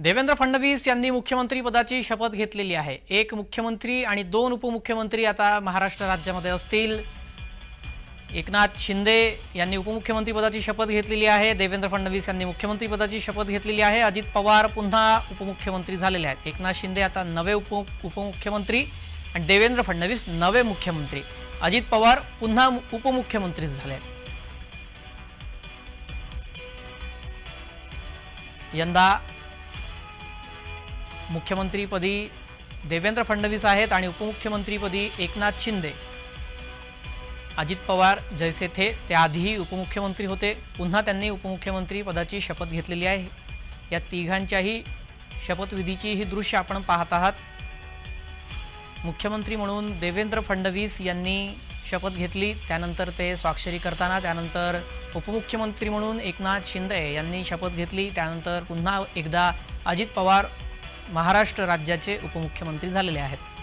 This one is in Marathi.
देवेंद्र फडणवीस यांनी मुख्यमंत्री पदाची शपथ घेतलेली आहे. एक मुख्यमंत्री आणि दोन उपमुख्यमंत्री आता महाराष्ट्र राज्यामध्ये असतील. एकनाथ शिंदे यांनी उपमुख्यमंत्री पदाची शपथ घेतलेली आहे. देवेंद्र फडणवीस यांनी मुख्यमंत्री पदाची शपथ घेतलेली आहे. अजित पवार पुन्हा उपमुख्यमंत्री झालेले आहेत. एकनाथ शिंदे आता नवे उप उपमुख्यमंत्री आणि देवेंद्र फडणवीस नवे मुख्यमंत्री. अजित पवार पुन्हा उपमुख्यमंत्री झाले आहेत. यंदा मुख्यमंत्रीपदी देवेंद्र फडणवीस आहेत आणि उपमुख्यमंत्रीपदी एकनाथ शिंदे. अजित पवार जैसे थे त्याआधीही उपमुख्यमंत्री होते. पुन्हा त्यांनी उपमुख्यमंत्री पदाची शपथ घेतलेली आहे. या तिघांच्याही शपथविधीची ही दृश्य आपण पाहत आहात. मुख्यमंत्री म्हणून देवेंद्र फडणवीस यांनी शपथ घेतली. त्यानंतर ते स्वाक्षरी करताना त्यानंतर उपमुख्यमंत्री म्हणून एकनाथ शिंदे यांनी शपथ घेतली. त्यानंतर पुन्हा एकदा अजित पवार महाराष्ट्र राज्याचे उपमुख्यमंत्री झालेले आहेत.